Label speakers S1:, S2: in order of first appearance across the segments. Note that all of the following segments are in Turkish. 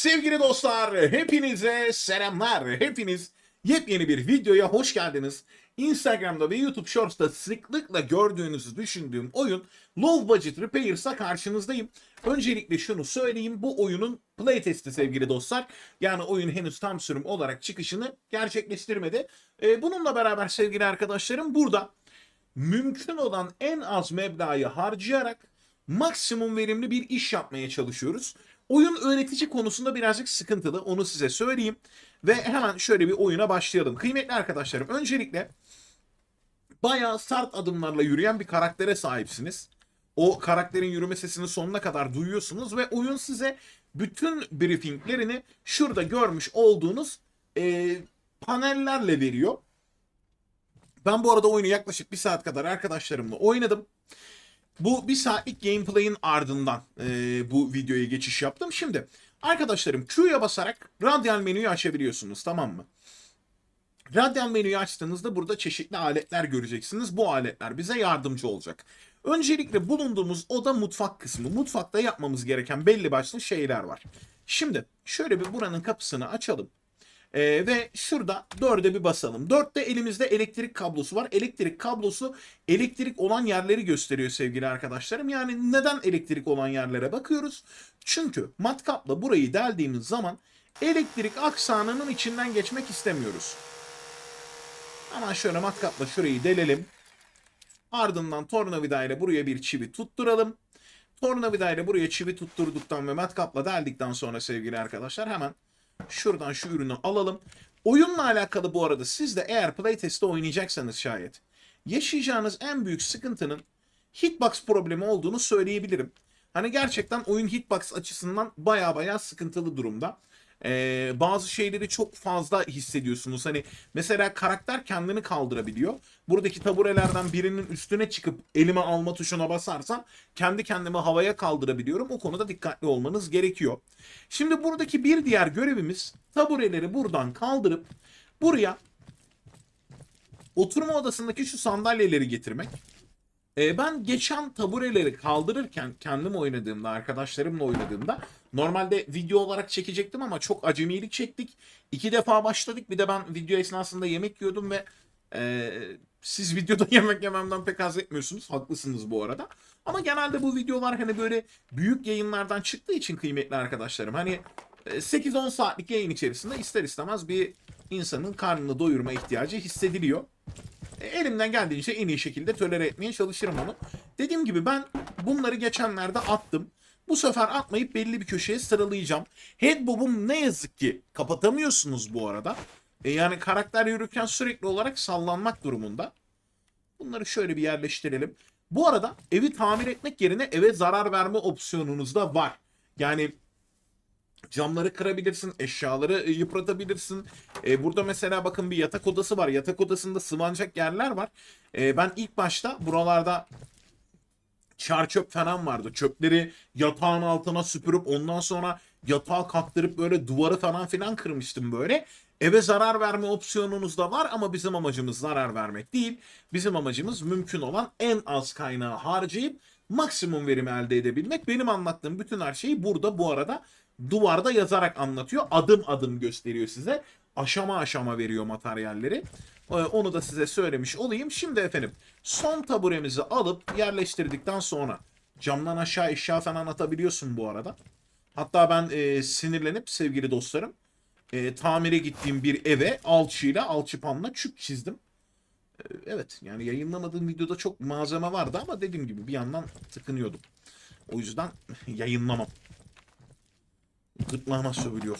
S1: Sevgili dostlar, hepinize selamlar. Hepiniz yepyeni bir videoya hoş geldiniz. Instagram'da ve YouTube Shorts'ta sıklıkla gördüğünüzü düşündüğüm oyun Low Budget Repairs'a karşınızdayım. Öncelikle şunu söyleyeyim. Bu oyunun playtesti sevgili dostlar. Yani oyun henüz tam sürüm olarak çıkışını gerçekleştirmedi. Ee, bununla beraber sevgili arkadaşlarım burada mümkün olan en az meblağı harcayarak maksimum verimli bir iş yapmaya çalışıyoruz. Oyun öğretici konusunda birazcık sıkıntılı onu size söyleyeyim. Ve hemen şöyle bir oyuna başlayalım. Kıymetli arkadaşlarım öncelikle bayağı sert adımlarla yürüyen bir karaktere sahipsiniz. O karakterin yürüme sesini sonuna kadar duyuyorsunuz ve oyun size bütün briefinglerini şurada görmüş olduğunuz e, panellerle veriyor. Ben bu arada oyunu yaklaşık bir saat kadar arkadaşlarımla oynadım. Bu bir saatlik gameplay'in ardından e, bu videoya geçiş yaptım. Şimdi arkadaşlarım Q'ya basarak radyal menüyü açabiliyorsunuz tamam mı? Radyal menüyü açtığınızda burada çeşitli aletler göreceksiniz. Bu aletler bize yardımcı olacak. Öncelikle bulunduğumuz oda mutfak kısmı. Mutfakta yapmamız gereken belli başlı şeyler var. Şimdi şöyle bir buranın kapısını açalım. Ee, ve şurada dörde bir basalım. Dörtte elimizde elektrik kablosu var. Elektrik kablosu elektrik olan yerleri gösteriyor sevgili arkadaşlarım. Yani neden elektrik olan yerlere bakıyoruz? Çünkü matkapla burayı deldiğimiz zaman elektrik aksanının içinden geçmek istemiyoruz. Hemen şöyle matkapla şurayı delelim. Ardından tornavida ile buraya bir çivi tutturalım. Tornavida ile buraya çivi tutturduktan ve matkapla deldikten sonra sevgili arkadaşlar hemen şuradan şu ürünü alalım. Oyunla alakalı bu arada siz de eğer playtest'te oynayacaksanız şayet yaşayacağınız en büyük sıkıntının hitbox problemi olduğunu söyleyebilirim. Hani gerçekten oyun hitbox açısından baya baya sıkıntılı durumda. Ee, bazı şeyleri çok fazla hissediyorsunuz. Hani mesela karakter kendini kaldırabiliyor. Buradaki taburelerden birinin üstüne çıkıp elime alma tuşuna basarsam kendi kendime havaya kaldırabiliyorum. O konuda dikkatli olmanız gerekiyor. Şimdi buradaki bir diğer görevimiz tabureleri buradan kaldırıp buraya oturma odasındaki şu sandalyeleri getirmek. Ee, ben geçen tabureleri kaldırırken kendim oynadığımda, arkadaşlarımla oynadığımda normalde video olarak çekecektim ama çok acemilik çektik. İki defa başladık. Bir de ben video esnasında yemek yiyordum ve e, siz videoda yemek yememden pek haz etmiyorsunuz. Haklısınız bu arada. Ama genelde bu videolar hani böyle büyük yayınlardan çıktığı için kıymetli arkadaşlarım. Hani e, 8-10 saatlik yayın içerisinde ister istemez bir insanın karnını doyurma ihtiyacı hissediliyor. Elimden geldiğince en iyi şekilde tolere etmeye çalışırım onu. Dediğim gibi ben bunları geçenlerde attım. Bu sefer atmayıp belli bir köşeye sıralayacağım. Headbob'um ne yazık ki kapatamıyorsunuz bu arada. E, yani karakter yürürken sürekli olarak sallanmak durumunda. Bunları şöyle bir yerleştirelim. Bu arada evi tamir etmek yerine eve zarar verme opsiyonunuz da var. Yani camları kırabilirsin, eşyaları e, yıpratabilirsin. E, burada mesela bakın bir yatak odası var. Yatak odasında sıvanacak yerler var. E, ben ilk başta buralarda çar çöp falan vardı. Çöpleri yatağın altına süpürüp ondan sonra yatağı kaktırıp böyle duvarı falan filan kırmıştım böyle. Eve zarar verme opsiyonunuz da var ama bizim amacımız zarar vermek değil. Bizim amacımız mümkün olan en az kaynağı harcayıp maksimum verimi elde edebilmek. Benim anlattığım bütün her şeyi burada bu arada duvarda yazarak anlatıyor. Adım adım gösteriyor size. Aşama aşama veriyor materyalleri. Ee, Onu da size söylemiş olayım. Şimdi efendim son taburemizi alıp yerleştirdikten sonra camdan aşağı eşya falan atabiliyorsun bu arada. Hatta ben e, sinirlenip sevgili dostlarım e, tamire gittiğim bir eve alçıyla alçıpanla çük çizdim. E, evet yani yayınlamadığım videoda çok malzeme vardı ama dediğim gibi bir yandan tıkınıyordum. O yüzden yayınlamam. Gırtlağıma sövülüyor.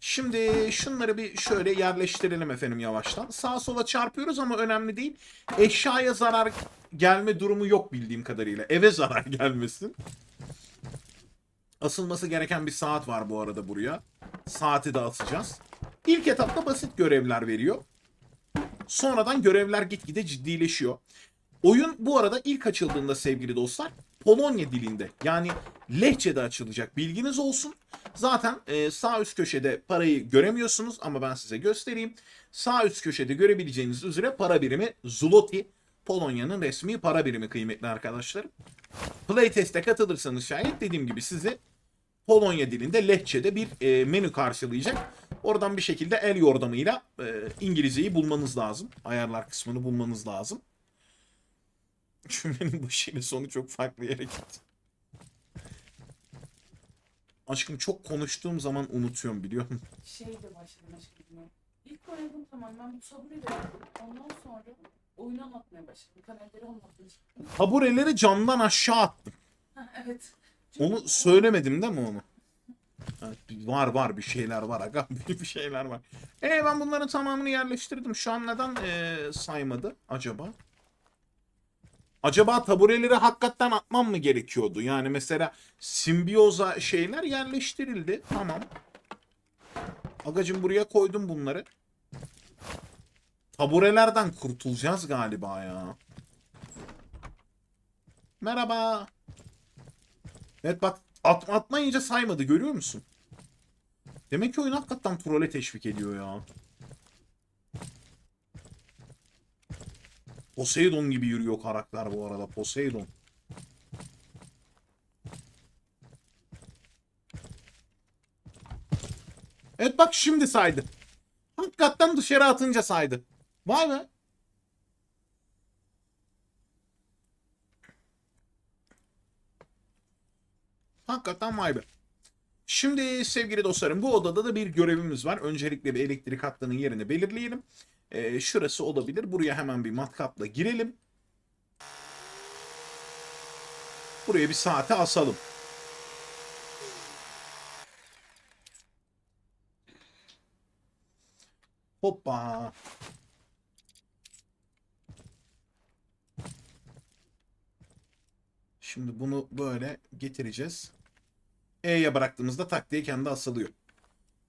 S1: Şimdi şunları bir şöyle yerleştirelim efendim yavaştan. Sağa sola çarpıyoruz ama önemli değil. Eşyaya zarar gelme durumu yok bildiğim kadarıyla. Eve zarar gelmesin. Asılması gereken bir saat var bu arada buraya. Saati de asacağız. İlk etapta basit görevler veriyor. Sonradan görevler gitgide ciddileşiyor. Oyun bu arada ilk açıldığında sevgili dostlar Polonya dilinde yani lehçede açılacak bilginiz olsun. Zaten e, sağ üst köşede parayı göremiyorsunuz ama ben size göstereyim. Sağ üst köşede görebileceğiniz üzere para birimi Zloty. Polonya'nın resmi para birimi kıymetli arkadaşlarım. Playtest'e katılırsanız şayet dediğim gibi sizi Polonya dilinde Lehçe'de bir e, menü karşılayacak. Oradan bir şekilde el yordamıyla e, İngilizceyi bulmanız lazım. Ayarlar kısmını bulmanız lazım. Cümlenin başıyla sonu çok farklı yere gitti. Aşkım çok konuştuğum zaman unutuyorum biliyor musun?
S2: Şey de başladım aşkım. İlk oynadım tamam ben bu sabır ederdim. Ondan sonra oyunu anlatmaya başladım. Karakterleri anlatmaya başladım.
S1: Tabureleri camdan aşağı attım.
S2: Ha, evet. Çünkü
S1: Onu söylemedim değil mi onu? Evet, var var bir şeyler var aga bir şeyler var. E ben bunların tamamını yerleştirdim. Şu an neden e, saymadı acaba? Acaba tabureleri hakikaten atmam mı gerekiyordu? Yani mesela simbiyoza şeyler yerleştirildi. Tamam. Agacım buraya koydum bunları. Taburelerden kurtulacağız galiba ya. Merhaba. Evet bak at, atmayınca saymadı görüyor musun? Demek ki oyun hakikaten trole teşvik ediyor ya. Poseidon gibi yürüyor karakter bu arada. Poseidon. Evet bak şimdi saydı. Hakikaten dışarı atınca saydı. Vay be. Hakikaten vay be. Şimdi sevgili dostlarım bu odada da bir görevimiz var. Öncelikle bir elektrik hattının yerini belirleyelim. Ee, şurası olabilir. Buraya hemen bir matkapla girelim. Buraya bir saate asalım. Hoppa. Şimdi bunu böyle getireceğiz. E'ye bıraktığımızda tak diye kendi asılıyor.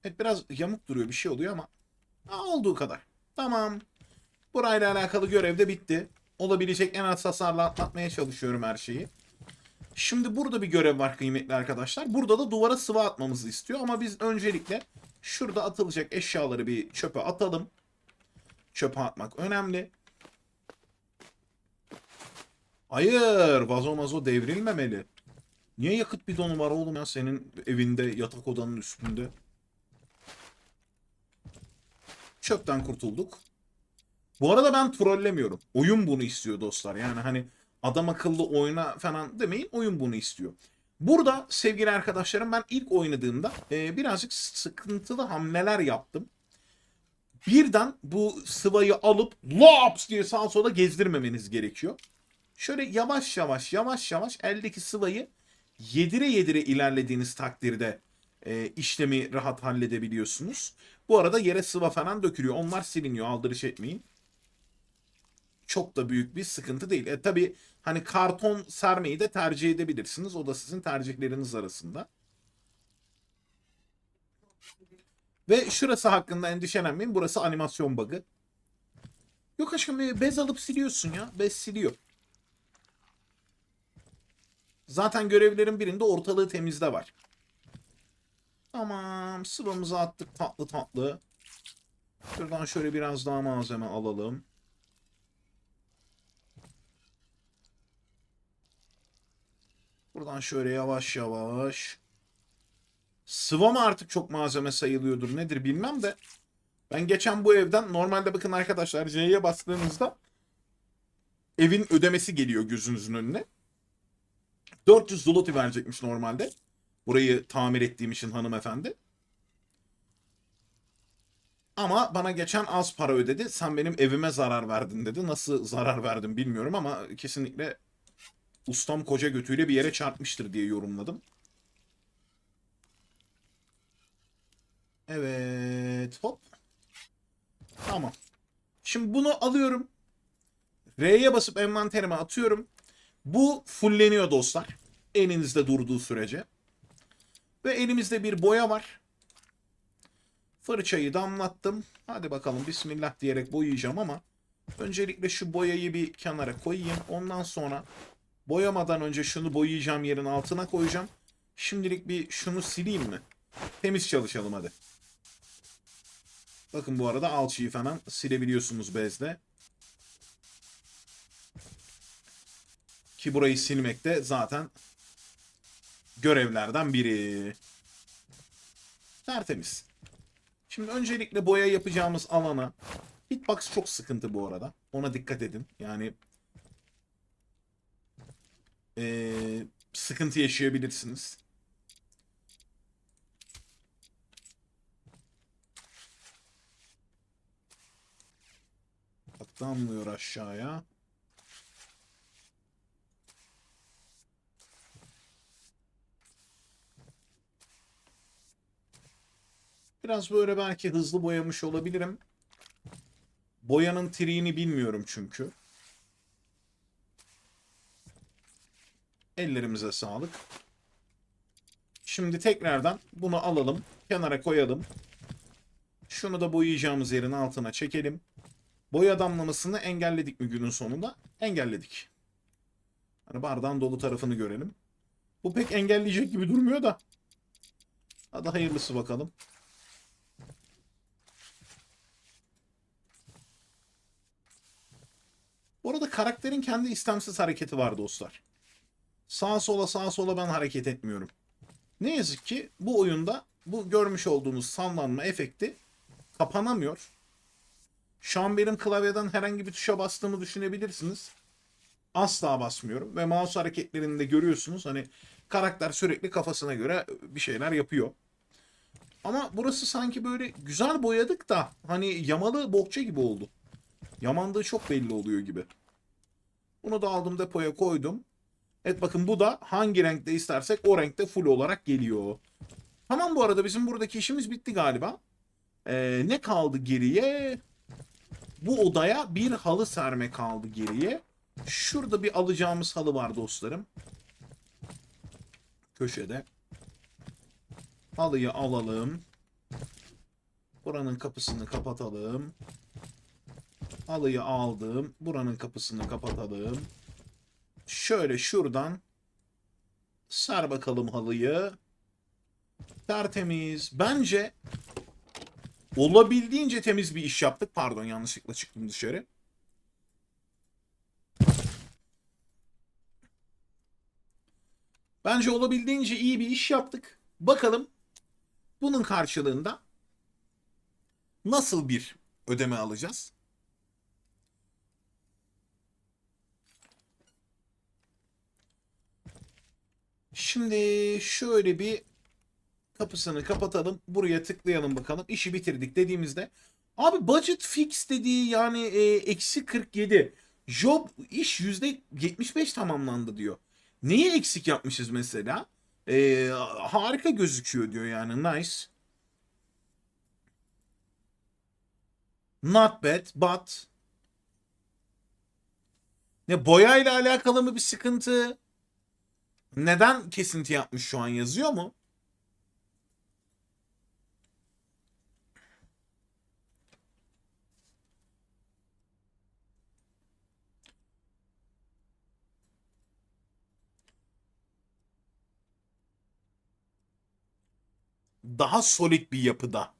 S1: Evet biraz yamuk duruyor bir şey oluyor ama olduğu kadar. Tamam. Burayla alakalı görev de bitti. Olabilecek en az hasarla atlatmaya çalışıyorum her şeyi. Şimdi burada bir görev var kıymetli arkadaşlar. Burada da duvara sıvı atmamızı istiyor ama biz öncelikle şurada atılacak eşyaları bir çöpe atalım. Çöpe atmak önemli. Hayır, vazo mazo devrilmemeli. Niye yakıt bidonu var oğlum ya senin evinde yatak odanın üstünde? Çöpten kurtulduk. Bu arada ben trollemiyorum. Oyun bunu istiyor dostlar. Yani hani adam akıllı oyna falan demeyin. Oyun bunu istiyor. Burada sevgili arkadaşlarım ben ilk oynadığımda e, birazcık sıkıntılı hamleler yaptım. Birden bu sıvayı alıp lops diye sağa sola gezdirmemeniz gerekiyor. Şöyle yavaş yavaş yavaş yavaş eldeki sıvayı yedire yedire ilerlediğiniz takdirde e, işlemi rahat halledebiliyorsunuz. Bu arada yere sıva falan dökülüyor. Onlar siliniyor. Aldırış etmeyin. Çok da büyük bir sıkıntı değil. E tabi hani karton sermeyi de tercih edebilirsiniz. O da sizin tercihleriniz arasında. Ve şurası hakkında endişelenmeyin. Burası animasyon bug'ı. Yok aşkım bez alıp siliyorsun ya. Bez siliyor. Zaten görevlerin birinde ortalığı temizle var. Tamam. Sıvamızı attık tatlı tatlı. Şuradan şöyle biraz daha malzeme alalım. Buradan şöyle yavaş yavaş. Sıva mı artık çok malzeme sayılıyordur nedir bilmem de. Ben geçen bu evden normalde bakın arkadaşlar C'ye bastığınızda evin ödemesi geliyor gözünüzün önüne. 400 zloty verecekmiş normalde. Burayı tamir ettiğim için hanımefendi. Ama bana geçen az para ödedi. Sen benim evime zarar verdin dedi. Nasıl zarar verdim bilmiyorum ama kesinlikle ustam koca götüyle bir yere çarpmıştır diye yorumladım. Evet hop. Tamam. Şimdi bunu alıyorum. R'ye basıp envanterime atıyorum. Bu fulleniyor dostlar. Elinizde durduğu sürece. Ve elimizde bir boya var. Fırçayı damlattım. Hadi bakalım bismillah diyerek boyayacağım ama öncelikle şu boyayı bir kenara koyayım. Ondan sonra boyamadan önce şunu boyayacağım yerin altına koyacağım. Şimdilik bir şunu sileyim mi? Temiz çalışalım hadi. Bakın bu arada alçıyı falan silebiliyorsunuz bezle. Ki burayı silmek de zaten görevlerden biri. Tertemiz. Şimdi öncelikle boya yapacağımız alana hitbox çok sıkıntı bu arada. Ona dikkat edin. Yani ee, sıkıntı yaşayabilirsiniz. Atlanmıyor aşağıya. Biraz böyle belki hızlı boyamış olabilirim. Boyanın triğini bilmiyorum çünkü. Ellerimize sağlık. Şimdi tekrardan bunu alalım. Kenara koyalım. Şunu da boyayacağımız yerin altına çekelim. Boya damlamasını engelledik mi günün sonunda? Engelledik. Hani bardağın dolu tarafını görelim. Bu pek engelleyecek gibi durmuyor da. Hadi hayırlısı bakalım. Bu arada karakterin kendi istemsiz hareketi var dostlar. Sağa sola sağa sola ben hareket etmiyorum. Ne yazık ki bu oyunda bu görmüş olduğunuz sallanma efekti kapanamıyor. Şu an benim klavyeden herhangi bir tuşa bastığımı düşünebilirsiniz. Asla basmıyorum ve mouse hareketlerinde görüyorsunuz hani karakter sürekli kafasına göre bir şeyler yapıyor. Ama burası sanki böyle güzel boyadık da hani yamalı bokça gibi oldu. Yamandığı çok belli oluyor gibi. Bunu da aldım depoya koydum. Evet bakın bu da hangi renkte istersek o renkte full olarak geliyor. Tamam bu arada bizim buradaki işimiz bitti galiba. Ee, ne kaldı geriye? Bu odaya bir halı serme kaldı geriye. Şurada bir alacağımız halı var dostlarım. Köşede. Halıyı alalım. Buranın kapısını kapatalım. Halıyı aldım. Buranın kapısını kapatalım. Şöyle şuradan sar bakalım halıyı. Tertemiz. Bence olabildiğince temiz bir iş yaptık. Pardon yanlışlıkla çıktım dışarı. Bence olabildiğince iyi bir iş yaptık. Bakalım bunun karşılığında nasıl bir ödeme alacağız? Şimdi şöyle bir kapısını kapatalım. Buraya tıklayalım bakalım. İşi bitirdik dediğimizde. Abi budget fix dediği yani e, eksi 47. Job iş yüzde 75 tamamlandı diyor. Neyi eksik yapmışız mesela? E, harika gözüküyor diyor yani. Nice. Not bad but ne boyayla alakalı mı bir sıkıntı? Neden kesinti yapmış şu an yazıyor mu? Daha solid bir yapıda.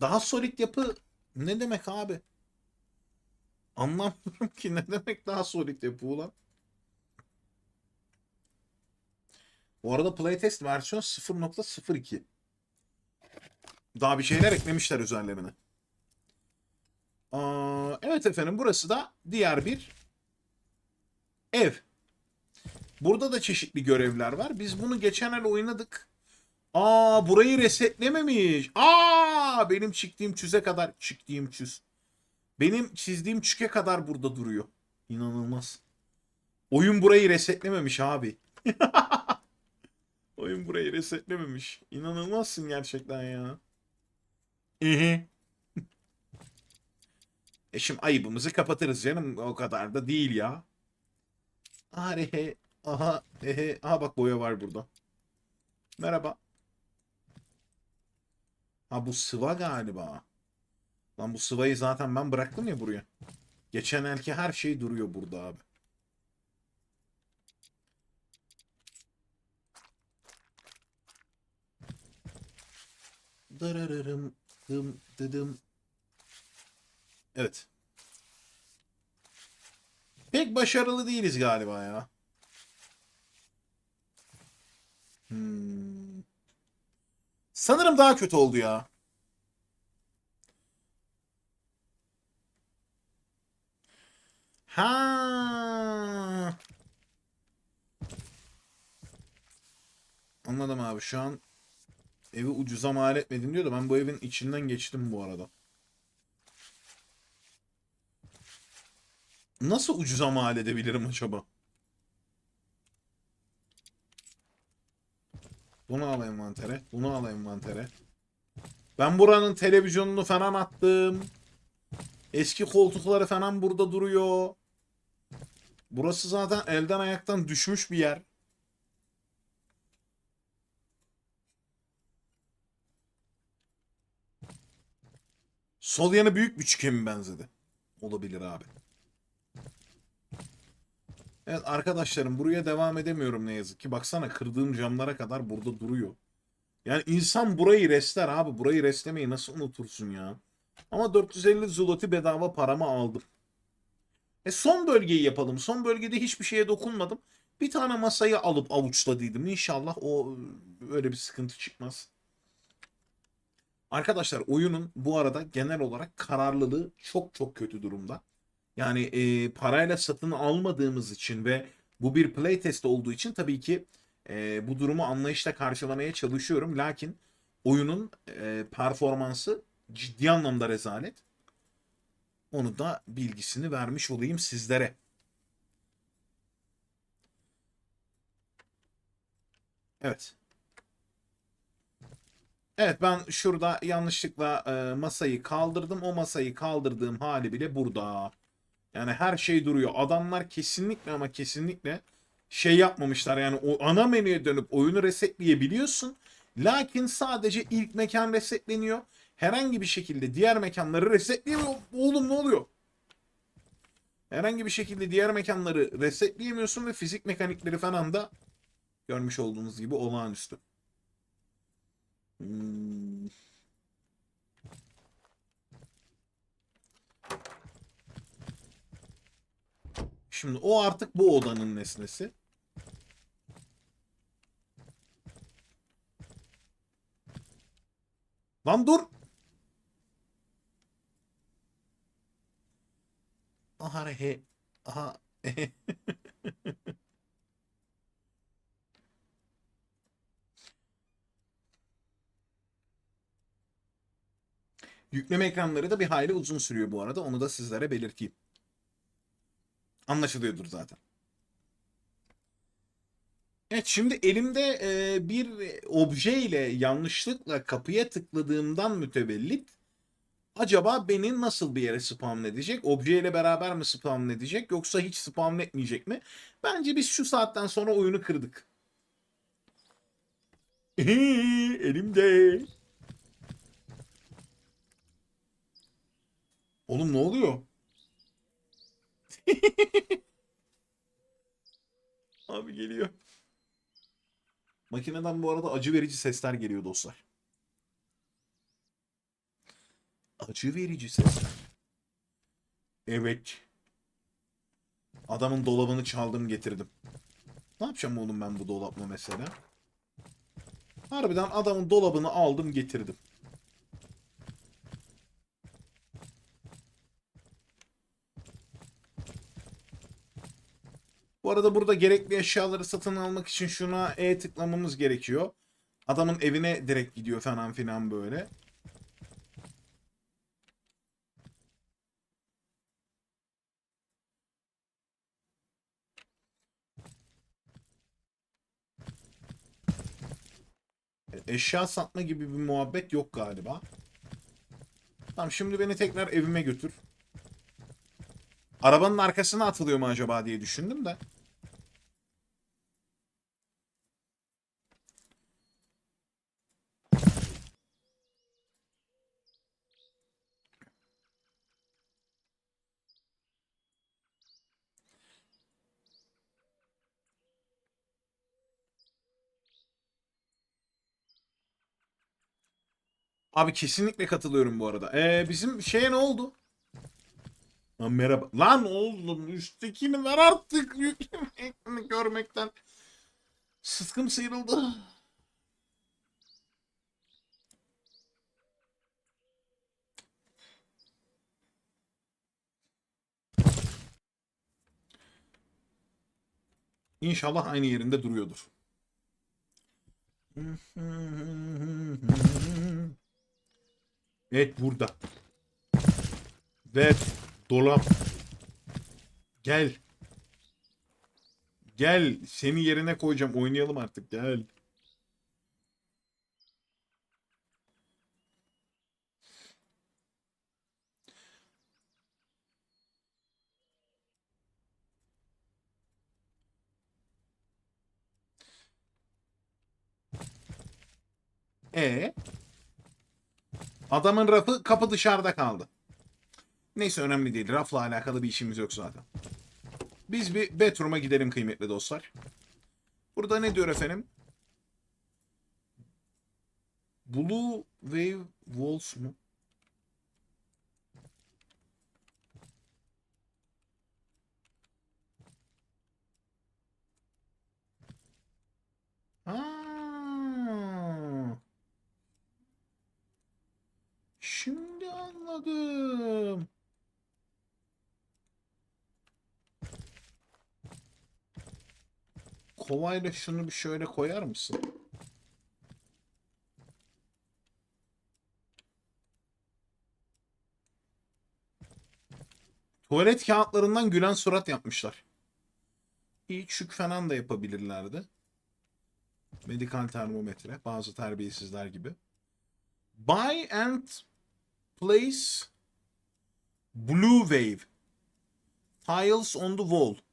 S1: Daha solid yapı ne demek abi? Anlamıyorum ki ne demek daha solid yapı ulan? Bu arada playtest versiyon 0.02. Daha bir şeyler eklemişler üzerlerine. Aa, evet efendim burası da diğer bir ev. Burada da çeşitli görevler var. Biz bunu geçen el oynadık. Aa burayı resetlememiş. Aa benim çıktığım çüze kadar çıktığım çüz. Benim çizdiğim çüke kadar burada duruyor. İnanılmaz. Oyun burayı resetlememiş abi. Oyun burayı resetlememiş. İnanılmazsın gerçekten ya. Ehe. e şimdi ayıbımızı kapatırız canım. O kadar da değil ya. Arehe. Aha. Ehe. Aha bak boya var burada. Merhaba. Ha bu sıva galiba. Lan bu sıvayı zaten ben bıraktım ya buraya. Geçen elki her şey duruyor burada abi. Dararırım, dım, dıdım. Evet. Pek başarılı değiliz galiba ya. Hmm. Sanırım daha kötü oldu ya. Ha. Anladım abi şu an evi ucuza mal etmedim diyor da ben bu evin içinden geçtim bu arada. Nasıl ucuza mal edebilirim acaba? Bunu al envantere. Bunu al envantere. Ben buranın televizyonunu falan attım. Eski koltukları falan burada duruyor. Burası zaten elden ayaktan düşmüş bir yer. Sol yanı büyük bir çüke mi benzedi? Olabilir abi. Evet arkadaşlarım buraya devam edemiyorum ne yazık ki. Baksana kırdığım camlara kadar burada duruyor. Yani insan burayı restler abi. Burayı restlemeyi nasıl unutursun ya? Ama 450 zloty bedava paramı aldım. E son bölgeyi yapalım. Son bölgede hiçbir şeye dokunmadım. Bir tane masayı alıp avuçladıydım. İnşallah o öyle bir sıkıntı çıkmaz. Arkadaşlar oyunun bu arada genel olarak kararlılığı çok çok kötü durumda. Yani e, parayla satın almadığımız için ve bu bir playtest olduğu için tabii ki e, bu durumu anlayışla karşılamaya çalışıyorum. Lakin oyunun e, performansı ciddi anlamda rezalet. Onu da bilgisini vermiş olayım sizlere. Evet. Evet ben şurada yanlışlıkla e, masayı kaldırdım. O masayı kaldırdığım hali bile burada. Yani her şey duruyor. Adamlar kesinlikle ama kesinlikle şey yapmamışlar. Yani o ana menüye dönüp oyunu resetleyebiliyorsun. Lakin sadece ilk mekan resetleniyor. Herhangi bir şekilde diğer mekanları resetleyemiyor. Oğlum ne oluyor? Herhangi bir şekilde diğer mekanları resetleyemiyorsun ve fizik mekanikleri falan da görmüş olduğunuz gibi olağanüstü. Hmm. Şimdi o artık bu odanın nesnesi. Lan dur. Aha he. Aha. Yükleme ekranları da bir hayli uzun sürüyor bu arada. Onu da sizlere belirteyim. Anlaşılıyordur zaten. Evet şimdi elimde e, bir obje ile yanlışlıkla kapıya tıkladığımdan mütevellit acaba beni nasıl bir yere spam edecek? Obje ile beraber mi spam edecek yoksa hiç spam etmeyecek mi? Bence biz şu saatten sonra oyunu kırdık. Elimde. Oğlum ne oluyor? Abi geliyor. Makineden bu arada acı verici sesler geliyor dostlar. Acı verici sesler. Evet. Adamın dolabını çaldım getirdim. Ne yapacağım oğlum ben bu dolapla mesela? Harbiden adamın dolabını aldım getirdim. Arada burada gerekli eşyaları satın almak için şuna E tıklamamız gerekiyor. Adamın evine direkt gidiyor falan filan böyle. Eşya satma gibi bir muhabbet yok galiba. Tamam şimdi beni tekrar evime götür. Arabanın arkasına atılıyor mu acaba diye düşündüm de. Abi kesinlikle katılıyorum bu arada. Ee, bizim şeye ne oldu? Lan merhaba. Lan oğlum üsttekini ver artık. Yüklemekini görmekten. Sıtkım sıyrıldı. İnşallah aynı yerinde duruyordur. Evet burada. Ve dolap. Gel. Gel. Seni yerine koyacağım. Oynayalım artık. Gel. E Adamın rafı kapı dışarıda kaldı. Neyse önemli değil. Rafla alakalı bir işimiz yok zaten. Biz bir bedroom'a gidelim kıymetli dostlar. Burada ne diyor efendim? Blue Wave Walls mu? Ha. Şimdi anladım. Kovayla şunu bir şöyle koyar mısın? Tuvalet kağıtlarından gülen surat yapmışlar. İyi çük falan da yapabilirlerdi. Medikal termometre. Bazı terbiyesizler gibi. Buy and place blue wave. Tiles on the wall.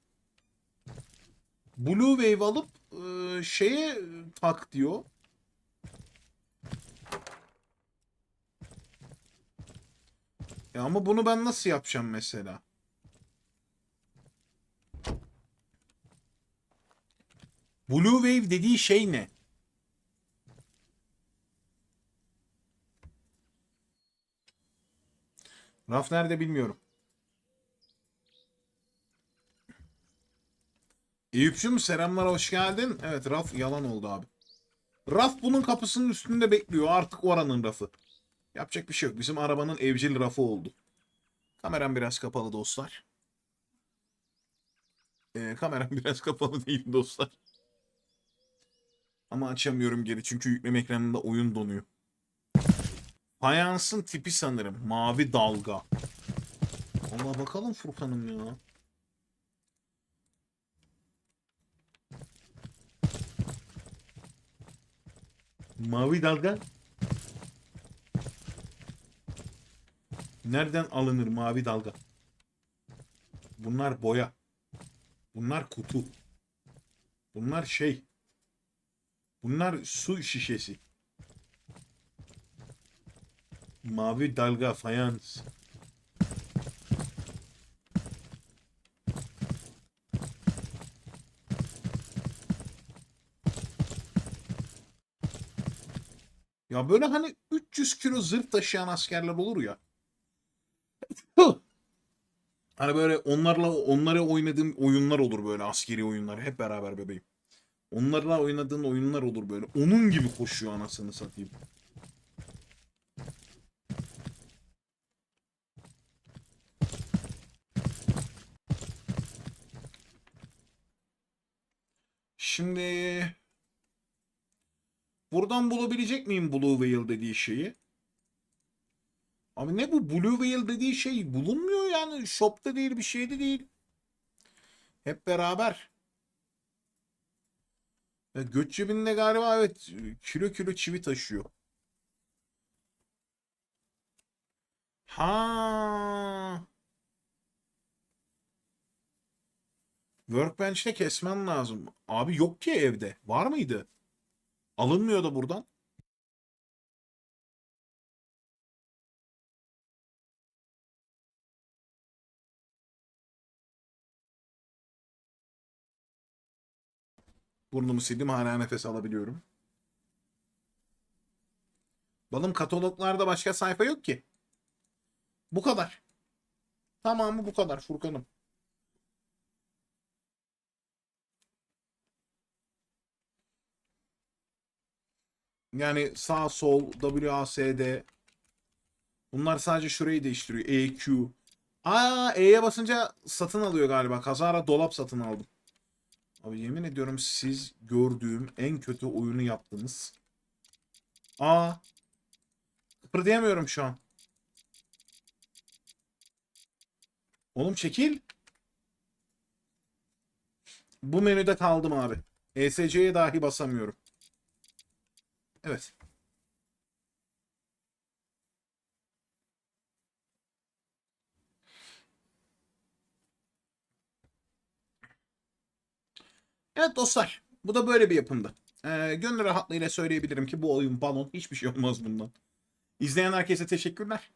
S1: Blue wave alıp e, şeye tak diyor. Ya ama bunu ben nasıl yapacağım mesela? Blue wave dediği şey ne? Raf nerede bilmiyorum. Eyüp'cüm selamlar hoş geldin. Evet raf yalan oldu abi. Raf bunun kapısının üstünde bekliyor. Artık oranın rafı. Yapacak bir şey yok. Bizim arabanın evcil rafı oldu. Kameram biraz kapalı dostlar. Ee, kameram biraz kapalı değil dostlar. Ama açamıyorum geri çünkü yükleme ekranında oyun donuyor. Fayansın tipi sanırım. Mavi dalga. Allah bakalım Furkan'ım ya. Mavi dalga. Nereden alınır mavi dalga? Bunlar boya. Bunlar kutu. Bunlar şey. Bunlar su şişesi. Mavi dalga fayans. Ya böyle hani 300 kilo zırh taşıyan askerler olur ya. Hani böyle onlarla onlara oynadığım oyunlar olur böyle askeri oyunlar hep beraber bebeğim. Onlarla oynadığın oyunlar olur böyle. Onun gibi koşuyor anasını satayım. Şimdi buradan bulabilecek miyim Blue Whale dediği şeyi? Abi ne bu Blue Whale dediği şey bulunmuyor yani. Shop'ta değil bir şeyde değil. Hep beraber. Ya göç cebinde galiba evet kilo kilo çivi taşıyor. Ha. Workbench'te kesmen lazım. Abi yok ki evde. Var mıydı? Alınmıyor da buradan. Burnumu sildim hala nefes alabiliyorum. Balım kataloglarda başka sayfa yok ki. Bu kadar. Tamamı bu kadar Furkan'ım. Yani sağ sol WASD Bunlar sadece şurayı değiştiriyor. EQ. Aa E'ye basınca satın alıyor galiba. Kazara dolap satın aldım. Abi yemin ediyorum siz gördüğüm en kötü oyunu yaptınız. Aa. Kıpırdayamıyorum şu an. Oğlum çekil. Bu menüde kaldım abi. ESC'ye dahi basamıyorum. Evet. Evet dostlar. Bu da böyle bir yapımdı. Ee, gönül rahatlığıyla söyleyebilirim ki bu oyun balon. Hiçbir şey olmaz bundan. İzleyen herkese teşekkürler.